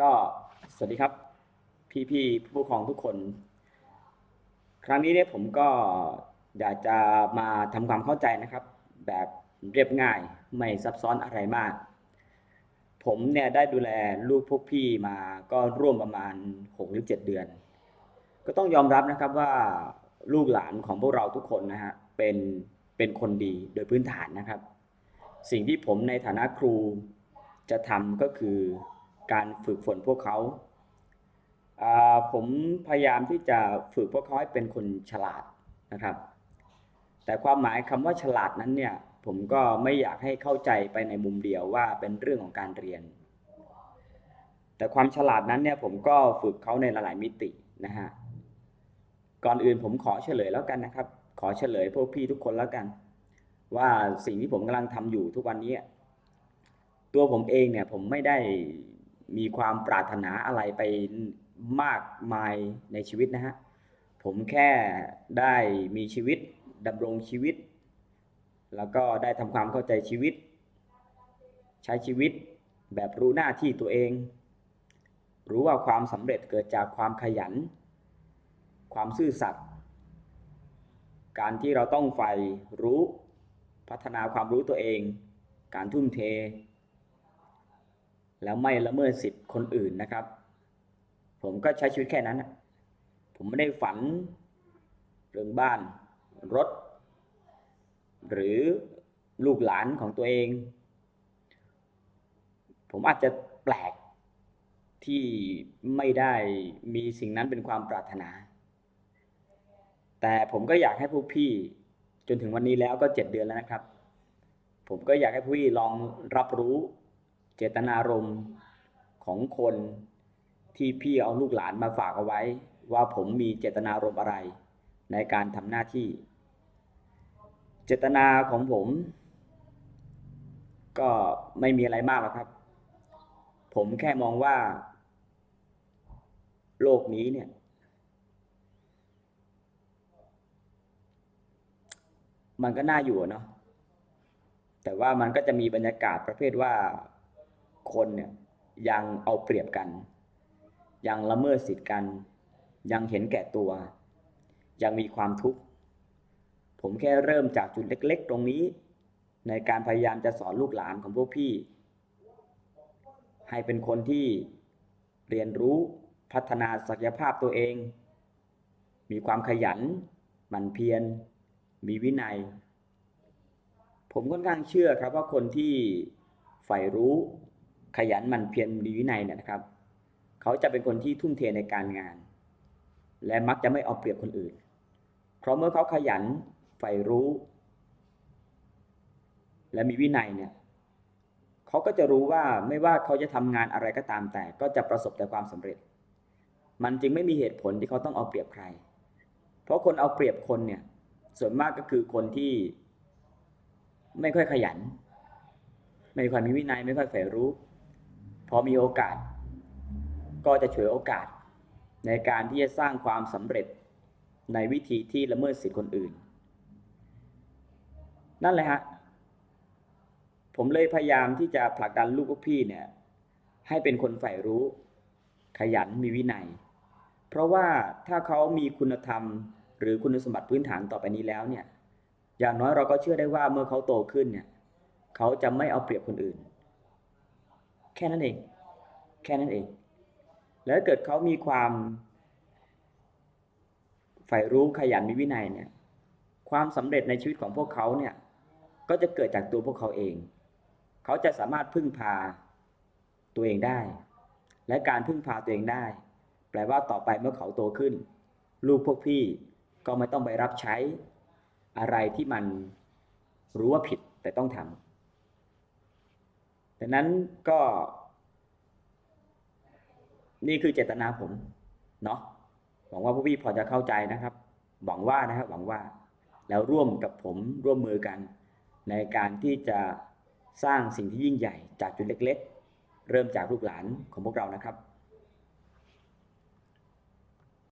ก็สวัสดีครับ พี่ๆผู้ปกครองทุกคน ครั้งนี้เนี่ยผมก็อยากจะมาทำความเข้าใจนะครับ แบบเรียบง่ายไม่ซับซ้อนอะไรมาก ผมเนี่ยได้ดูแลลูกพวกพี่มาก็ร่วมประมาณ 6 หรือ 7 เดือน ก็ต้องยอมรับนะครับว่าลูกหลานของพวกเราทุกคนนะฮะเป็นเป็นคนดีโดยพื้นฐานนะครับ สิ่งที่ผมในฐานะครูจะทำก็คือ การฝึกฝนพวกเขาผมพยายามที่จะฝึกพวกเขาให้เป็นคนฉลาดนะครับ แต่ความหมายคำว่าฉลาดนั้นเนี่ยผมก็ไม่อยากให้เข้าใจไปในมุมเดียวว่าเป็นเรื่องของการเรียน แต่ความฉลาดนั้นเนี่ยผมก็ฝึกเขาในหลายๆมิตินะฮะก่อนอื่นผมขอเฉลยแล้วกันนะครับ ขอเฉลยพวกพี่ทุกคนแล้วกัน ว่าสิ่งที่ผมกำลังทำอยู่ทุกวันนี้ ตัวผมเองเนี่ยผมไม่ได้ มีความปรารถนาอะไรไปมากมายในชีวิตนะฮะ ผมแค่ได้มีชีวิตดำรงชีวิต แล้วก็ได้ทำความเข้าใจชีวิต ใช้ชีวิตแบบรู้หน้าที่ตัวเอง รู้ว่าความสำเร็จเกิดจากความขยัน ความซื่อสัตย์การที่เราต้องใฝ่รู้พัฒนาความรู้ตัวเอง การทุ่มเท แล้วไม่ละเมิดสิทธิ์คนอื่นนะครับ ผมก็ใช้ชีวิตแค่นั้นผมไม่ได้ฝันเรื่องบ้านรถ หรือลูกหลานของตัวเอง ผมอาจจะแปลกที่ไม่ได้มีสิ่งนั้นเป็นความปรารถนา แต่ผมก็อยากให้พวกพี่จนถึงวันนี้แล้วก็เจ็ดเดือนแล้วนะครับ ผมก็อยากให้พวกพี่ลองรับรู้ เจตนารมณ์ของคนที่พี่เอาลูกหลานมาฝากเอาไว้ ว่าผมมีเจตนารมณ์อะไร ในการทำหน้าที่ เจตนาของผม ก็ไม่มีอะไรมากหรอกครับ ผมแค่มองว่า โลกนี้เนี่ย มันก็น่าอยู่เนาะแต่ว่ามันก็จะมีบรรยากาศประเภทว่า คนเนี่ยยังเอาเปรียบกัน ยังละเมิดสิทธิ์กัน ยังเห็นแก่ตัว ยังมีความทุกข์ ผมแค่เริ่มจากจุดเล็ก ๆ ตรงนี้ ในการพยายามจะสอนลูกหลานของพวกพี่ ให้เป็นคนที่เรียนรู้พัฒนาศักยภาพตัวเอง มีความขยัน หมั่นเพียร มีวินัย ผมค่อนข้างเชื่อครับว่าคนที่ใฝ่รู้ ขยันหมั่นเพียรมีวินัยเนี่ยนะครับ เขาจะเป็นคนที่ทุ่มเทในการงาน และมักจะไม่เอาเปรียบคนอื่น เพราะเมื่อเขาขยันใฝ่รู้ และมีวินัยเนี่ยเขาก็จะรู้ว่าไม่ว่าเขาจะทำงานอะไรก็ตามแต่ ก็จะประสบแต่ความสำเร็จ มันจึงไม่มีเหตุผลที่เขาต้องเอาเปรียบใคร เพราะคนเอาเปรียบคนเนี่ยส่วนมากก็คือคนที่ไม่ค่อยขยัน ไม่ค่อยมีวินัย ไม่ค่อยใฝ่รู้ พอมีโอกาส ก็จะฉวยโอกาส ในการที่จะสร้างความสำเร็จในวิธีที่ละเมิดสิทธิคนอื่น นั่นแหละฮะผมเลยพยายามที่จะผลักดันลูกพวกพี่เนี่ยให้เป็นคนใฝ่รู้ ขยันมีวินัย เพราะว่าถ้าเขามีคุณธรรม หรือคุณสมบัติพื้นฐานต่อไปนี้แล้วเนี่ยอย่างน้อยเราก็เชื่อได้ว่าเมื่อเขาโตขึ้นเนี่ยเขาจะไม่เอาเปรียบคนอื่น แค่นั้นเอง แค่นั้นเอง แล้วเกิดเขามีความใฝ่รู้ขยันมีวินัยเนี่ย ความสำเร็จในชีวิตของพวกเขาเนี่ย ก็จะเกิดจากตัวพวกเขาเอง เขาจะสามารถพึ่งพาตัวเองได้ และการพึ่งพาตัวเองได้ แปลว่าต่อไปเมื่อเขาโตขึ้น ลูกพวกพี่ก็ไม่ต้องไปรับใช้อะไรที่มันรู้ว่าผิดแต่ต้องทำ ดังนั้นก็ นี่คือเจตนาผมเนาะหวังว่าพวกพี่พอจะเข้าใจนะครับ หวังว่านะครับ หวังว่า แล้วร่วมกับผมร่วมมือกัน ในการที่จะสร้างสิ่งที่ยิ่งใหญ่จากจุดเล็ก ๆ เริ่มจากลูกหลานของพวกเรานะครับ